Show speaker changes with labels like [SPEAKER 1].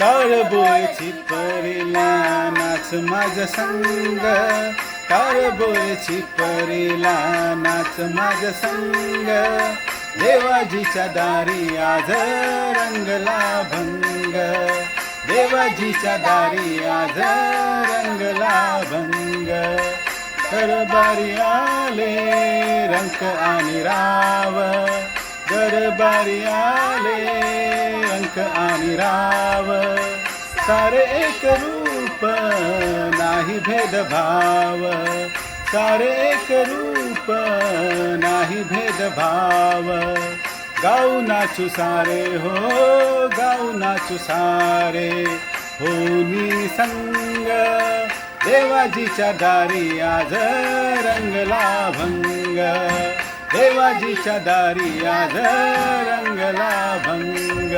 [SPEAKER 1] कारबोळची परिला नाच माझ संग. कारबोळची परिला नाच माझ संग. देवाजीच्या दारी आज रंगला भंग देवाजीच्या दारी आज रंगला भंग दरबारी आले रंक आणि राव. दरबारी आले आणि राव सारे एक रूप नाही भेदभाव. सारे एक रूप नाही भेदभाव. गाऊ नाचू सारे हो गाऊ नाचू सारे. होनी संग देवाजीच्या दारी आज रंगला भंग देवाजीच्या दारी आज रंगला भंग